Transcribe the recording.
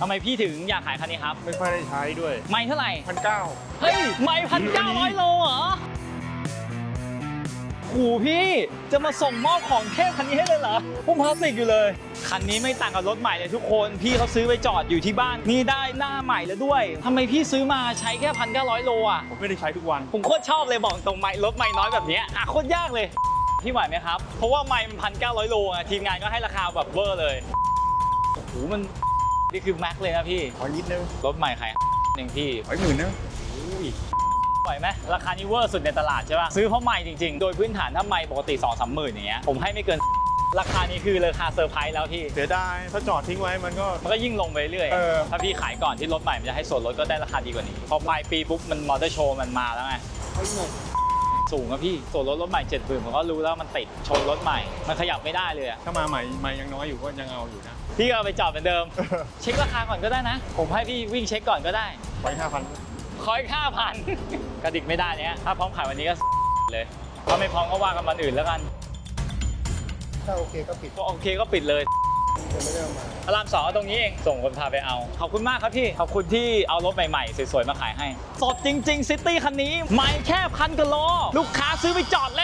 ทำไมพี่ถึงอยากขายคันนี้ครับ ไม่ค่อยได้ใช้ด้วยไม่เท่าไหร่ พันเก้าเฮ้ย ไม่พันเก้าร้อยโลเหรอโอ้โหพี่จะมาส่งมอบของเทพคันนี้ให้เลยเหรอพุ่มพลาสติกอยู่เลย คันนี้ไม่ต่างกับรถใหม่เลยทุกคน พี่เขาซื้อไปจอดอยู่ที่บ้าน นี่ได้หน้าใหม่แล้วด้วยทำไมพี่ซื้อมาใช้แค่พันเก้าร้อยโลอะ ผมไม่ได้ใช้ทุกวัน ผมโคตรชอบเลยบอกตรงไม้รถไม่น้อยแบบเนี้ยอะโคตรยากเลย พี่ไหวไหมครับ เพราะว่าไม้มันพันเก้าร้อยโลอะทีมงานก็ให้ราคาแบบเวอร์เลย โอ้โหมัน นี่คือแม็กเลยนะพี่ ขอนิดนึงรถใหม่ขายหนึ่งพี่ขอหมื่นนึงไหวไหมราคานี้เวอร์สุดในตลาดใช่ป่ะ ซื้อเพราะใหม่จริงๆ โดยพื้นฐานถ้าใหม่ปกติ2องสามหมื่นอย่างเงี้ยผมให้ไม่เกินราคานี้คือราคาเซอร์ไพรส์แล้วพี่ เสียดายถ้าจอดทิ้งไว้มันก็ มันก็ยิ่งลงไปเรื่อยเออถ้าพี่ขายก่อนที่รถใหม่มันจะให้ส่วนลดก็ได้ราคาดีกว่านี้ พอปลายปีปุ๊บมันมอเตอร์โชว์มันมาแล้วไง สูงอะพี่ส่วนลดรถใหม่เจ็ดหมื่นผมก็รู้แล้วมันติดชนรถใหม่ มันขยับไม่ได้เลยอะถ้ามาใหม่ใหม่ยังน้อยอยู่ก็ยังเอาอยู่นะ พี่ก็เอาไปจอดเหมือนเดิม เช็คราคาก่อนก็ได้นะ ผมให้พี่วิ่งเช็คก่อนก็ได้ไว้ห้าพันคอยค่าพันกระดิกไม่ได้เนี้ยถ้าพร้อมขายวันนี้ก็เลยถ้าไม่พร้อมก็ว่ากันวันอื่นแล้วกัน ถ้าโอเคก็ปิด ก็โอเคก็ปิดเลย อามาพระรามสองตรงนี้เอง ส่งคนพาไปเอา ขอบคุณมากครับพี่ ขอบคุณที่เอารถใหม่ๆ สวยๆ มาขายให้ สดจริง ๆ ซิตี้คันนี้ ไม่แค่พันกะโล ลูกค้าซื้อไปจอดแล้ว